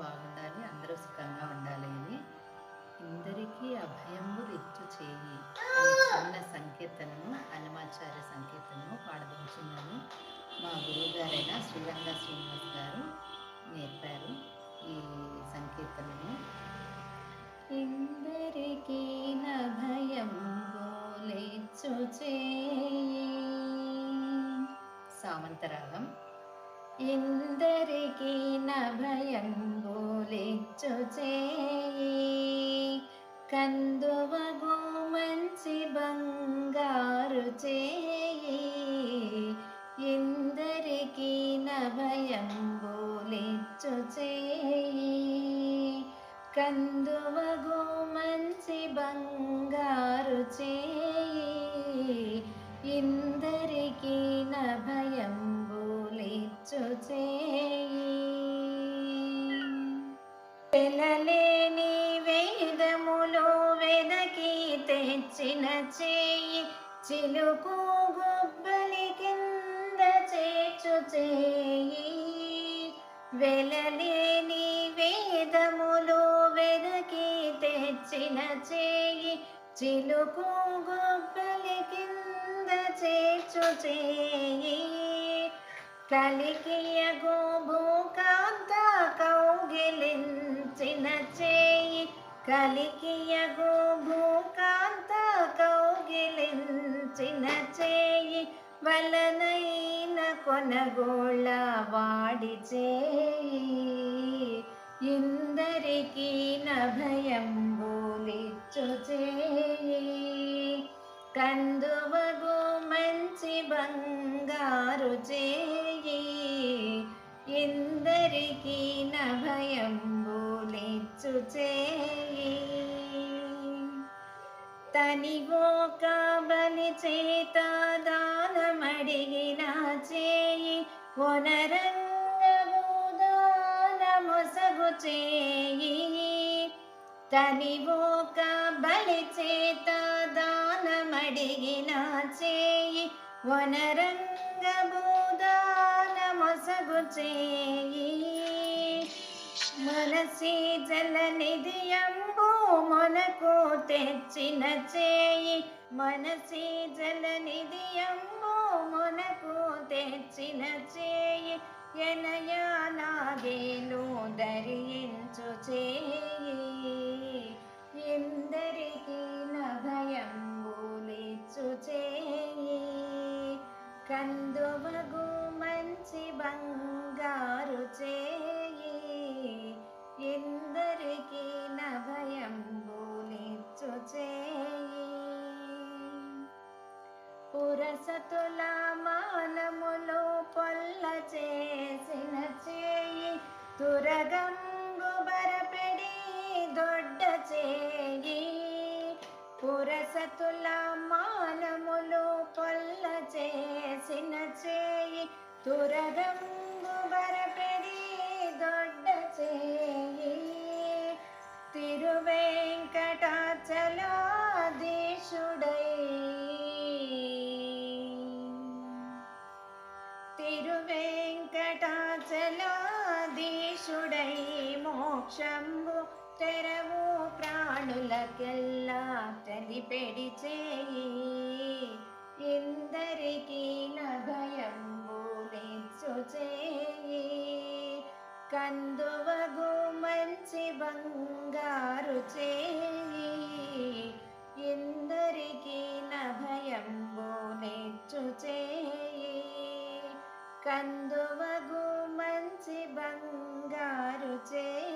బాగుండాలి అందరూ సుఖంగా ఉండాలి అని ఇందరికీ అభయంబు ఇచ్చు చేయి అనే చిన్న సంకీర్తనము హనుమాచార్య సంకీర్తనము పాడదలుచున్నాను. మా గురువుగారైన శ్రీరంగ శ్రీనివాస్ గారు నేర్పారు ఈ సంకీర్తనము. ఇందరికీ భయం గోలేచ్చు చేయి. సామంతరాగం. ఇందరికీ భయం చేయి కందువగు మంచి బంగారు చేయి ఇందరికీ భయం గోలేచ్చు చేయి కందువగు మంచి బంగారు చేయి ఇందరికీ భయం బోలిచ్చు చేయి తెచ్చిన చేయి చిలుకు గుబ్బలి కింద చేచు చేయి. వెలలేని వేదములు వెదకి తెచ్చిన చేయి చిలుకు గుబ్బలి కింద చేచు చేయి. కలికియగు భూకాంత కౌగిలించిన చేయి కలికియ గో చేయి వలనైన కొనగోళ్ళ వాడి చేయి. ఇందరికీ భయం బోలిచ్చు చేయి. కందువగు మంచి బంగారు చేయి. ఇందరికీ భయం బోలిచ్చు చేయి. తనిగోక బలి చేత దానమడిగిన చేయి కొనరంగముదానమొసగు చేయి. తనివోక బలి చేత దానమడిగిన చేయి వనరంగబోదానమొసగు చేయి. మనసి జల మనకు తెచ్చిన చేయి మనసి జలనిధియమ్మో నిధియంబు మనకు తెచ్చిన చేయి ఎనయానాగేలు ధరించు చేయి. పురసతుల మానములు పొల్ల చేసిన చేయి తురగంగు బరపెడి దొడ్డ చేయి. పురసతుల మానములు పొల్ల చేసిన చేయి తురగంగు బరపెడి దొడ్డ చేయి. తిరువెంకటాచలాధీశుడై మోక్షంబు తెరవు ప్రాణులకెల్లా తదిపెడి చేయి. ఇందరికీ నభయంబు నేర్చు చేయి. కందువగు మంచి బంగారు చేయి. ఇందరికీ నభయంబు నేర్చు చేయి. కందువగు మంచి బంగారు చేయి.